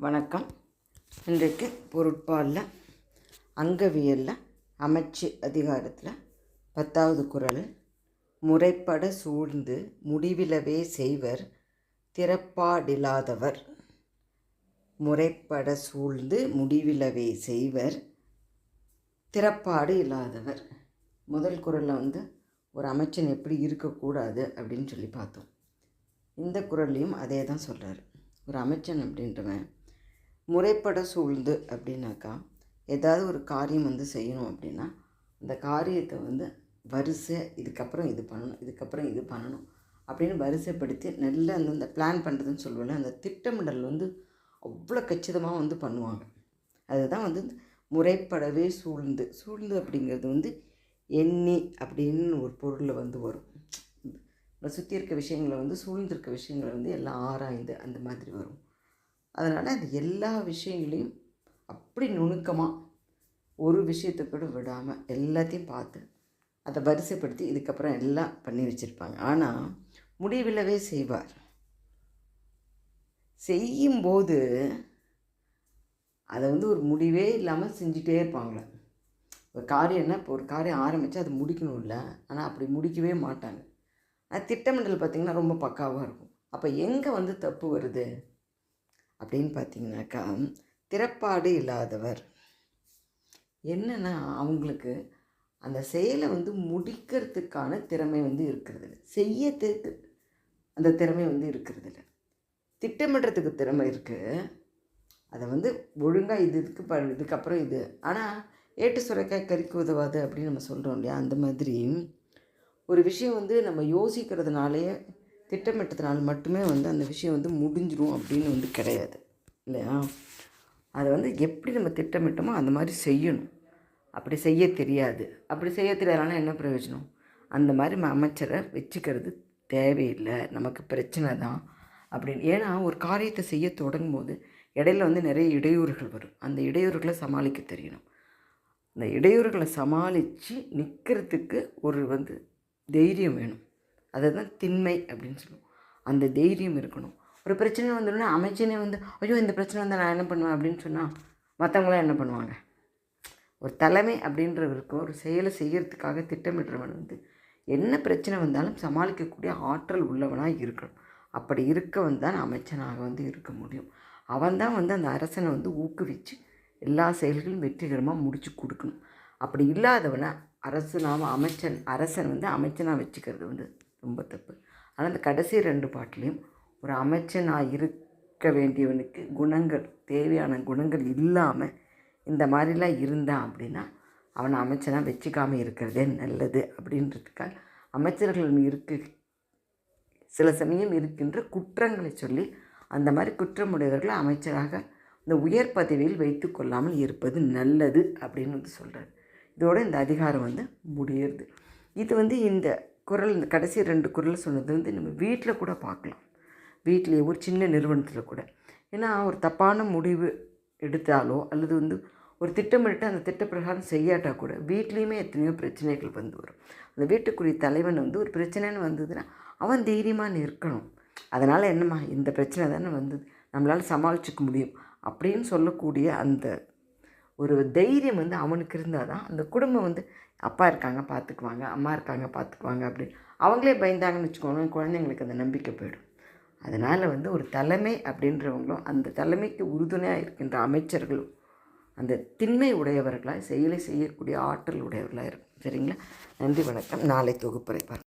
வணக்கம். இன்றைக்கு பொருட்பாலில் அங்கவியலில் அமைச்சு அதிகாரத்தில் பத்தாவது குறள் முறைப்பட சூழ்ந்து முடிவிலவே செய்வர் திறப்பாடில்லாதவர் முறைப்பட சூழ்ந்து முடிவிலவே செய்வர் திறப்பாடு இல்லாதவர். முதல் குறளில் வந்து ஒரு அமைச்சன் எப்படி இருக்கக்கூடாது அப்படின்னு சொல்லி பார்த்தோம். இந்த குரல்லையும் அதே தான் சொல்கிறாரு ஒரு அமைச்சன் அப்படின்றவன் முறைப்பட சூழ்ந்து அப்படின்னாக்கா ஏதாவது ஒரு காரியம் வந்து செய்யணும் அப்படின்னா அந்த காரியத்தை வந்து வரிசை இதுக்கப்புறம் இது பண்ணணும் இதுக்கப்புறம் இது பண்ணணும் அப்படின்னு வரிசைப்படுத்தி நல்ல அந்தந்த பிளான் பண்ணுறதுன்னு சொல்லுவேன் அந்த திட்டமிடல் வந்து அவ்வளோ கச்சிதமாக வந்து பண்ணுவாங்க. அதுதான் வந்து முறைப்படவே சூழ்ந்து சூழ்ந்து அப்படிங்கிறது வந்து எண்ணி அப்படின்னு ஒரு பொருளில் வந்து வரும். சுற்றி இருக்க விஷயங்களை வந்து சூழ்ந்திருக்க விஷயங்களை வந்து எல்லாம் ஆராய்ந்து அந்த மாதிரி வரும். அதனால் அது எல்லா விஷயங்களையும் அப்படி நுணுக்கமாக ஒரு விஷயத்தை கூட விடாமல் எல்லாத்தையும் பார்த்து அதை வரிசைப்படுத்தி இதுக்கப்புறம் எல்லாம் பண்ணி வச்சுருப்பாங்க. ஆனால் முடிவிலவே செய்வார். செய்யும்போது அதை வந்து ஒரு முடிவே இல்லாமல் செஞ்சிட்டே இருப்பாங்களே ஒரு காரியம்னா இப்போ ஒரு காரியம் ஆரம்பித்து அது முடிக்கணும் இல்லை ஆனால் அப்படி முடிக்கவே மாட்டாங்க. ஆனால் திட்டமிடல் பார்த்திங்கன்னா ரொம்ப பக்காவாக இருக்கும். அப்போ எங்கே வந்து தப்பு வருது? அப்படின்னு பார்த்தீங்கன்னாக்கா திறப்பாடு இல்லாதவர். என்னென்னா அவங்களுக்கு அந்த செயலை வந்து முடிக்கிறதுக்கான திறமை வந்து இருக்கிறது இல்லை செய்யறதுக்கு அந்த திறமை வந்து இருக்கிறது இல்லை திட்டமிடுறதுக்கு திறமை இருக்குது அதை வந்து ஒழுங்காக இது இதுக்கு ப இதுக்கப்புறம் இது. ஆனால் ஏட்டு சுரைக்காய் கறிக்கு உதவாது அப்படின்னு நம்ம சொல்கிறோம் இல்லையா? அந்த மாதிரி ஒரு விஷயம் வந்து நம்ம யோசிக்கிறதுனாலே திட்டமிட்டதுனால் மட்டுமே வந்து அந்த விஷயம் வந்து முடிஞ்சிடும் அப்படின்னு வந்து கிடையாது. இல்லையா? அதை வந்து எப்படி நம்ம திட்டமிட்டோமோ அந்த மாதிரி செய்யணும். அப்படி செய்ய தெரியாது. அப்படி செய்ய தெரியாதனால என்ன பிரயோஜனம்? அந்த மாதிரி அமைச்சரை வச்சுக்கிறது தேவையில்லை. நமக்கு பிரச்சனை தான். அப்படின்னு. ஏன்னா ஒரு காரியத்தை செய்ய தொடங்கும் போது இடையில வந்து நிறைய இடையூறுகள் வரும். அந்த இடையூறுகளை சமாளிக்க தெரியணும். அந்த இடையூறுகளை சமாளித்து நிற்கிறதுக்கு ஒரு வந்து தைரியம் வேணும். அதை தான் திண்மை அப்படின்னு சொல்லுவோம். அந்த தைரியம் இருக்கணும். ஒரு பிரச்சனை வந்தோடனே அமைச்சனே வந்து ஐயோ இந்த பிரச்சனை வந்தால் நான் என்ன பண்ணுவேன்? அப்படின்னு சொன்னால் மற்றவங்களாம் என்ன பண்ணுவாங்க? ஒரு தலைமை அப்படின்றவருக்கு ஒரு செயலை செய்கிறதுக்காக திட்டமிடுறவன் வந்து என்ன பிரச்சனை வந்தாலும் சமாளிக்கக்கூடிய ஆற்றல் உள்ளவனாக இருக்கணும். அப்படி இருக்கவன் தான் அமைச்சனாக வந்து இருக்க முடியும். அவன் தான் வந்து அந்த அரசனை வந்து ஊக்குவித்து எல்லா செயல்களும் வெற்றிகரமாக முடித்து கொடுக்கணும். அப்படி இல்லாதவனை அரசனாக அமைச்சன் அரசன் வந்து அமைச்சனாக வச்சுக்கிறது வந்து ரொம்ப தப்பு. ஆனால் கடைசி ரெண்டு பாட்டிலையும் ஒரு அமைச்சனாக இருக்க வேண்டியவனுக்கு குணங்கள் தேவையான குணங்கள் இல்லாமல் இந்த மாதிரிலாம் இருந்தான் அப்படின்னா அவனை அமைச்சனாக வச்சுக்காமல் இருக்கிறதே நல்லது அப்படின்றதுக்காக அமைச்சர்கள் இருக்கு சில சமயம் இருக்கின்ற குற்றங்களை சொல்லி அந்த மாதிரி குற்றமுடையவர்களை அமைச்சராக இந்த உயர் பதவியில் வைத்து கொள்ளாமல் இருப்பது நல்லது அப்படின்னு வந்து சொல்கிறார் இதோட இந்த அதிகாரம் வந்து முடியுது இது வந்து இந்த குரல் இந்த கடைசி ரெண்டு குரல் சொன்னது வந்து நம்ம வீட்டில் கூட பார்க்கலாம் வீட்லேயே ஒரு சின்ன நிறுவனத்தில் கூட. ஏன்னா ஒரு தப்பான முடிவு எடுத்தாலோ அல்லது வந்து ஒரு திட்டமிட்டு அந்த திட்ட பிரகாரம் செய்யாட்டா கூட வீட்லேயுமே எத்தனையோ பிரச்சனைகள் வந்து வரும். அந்த வீட்டுக்குரிய தலைவன் வந்து ஒரு பிரச்சனைன்னு வந்ததுன்னா அவன் தைரியமாக நிற்கணும். அதனால் என்னம்மா இந்த பிரச்சனை தானே வந்தது. நம்மளால் சமாளிச்சுக்க முடியும். அப்படின்னு சொல்லக்கூடிய அந்த ஒரு தைரியம் வந்து அவனுக்கு இருந்தால் தான் அந்த குடும்பம் வந்து அப்பா இருக்காங்க பார்த்துக்குவாங்க அம்மா இருக்காங்க பார்த்துக்குவாங்க அப்படின்னு அவங்களே பயந்தாங்கன்னு வச்சுக்கோங்க குழந்தைங்களுக்கு அந்த நம்பிக்கை போயிடும். அதனால் வந்து ஒரு தலைமை அப்படின்றவங்களும் அந்த தலைமைக்கு உறுதுணையாக இருக்கின்ற அமைச்சர்களும் அந்த திண்மை உடையவர்களாக செயலை செய்யக்கூடிய ஆற்றல் உடையவர்களாக இருக்கும் சரிங்களா? நன்றி வணக்கம். நாளை தொகுப்புரை பார்க்கலாம்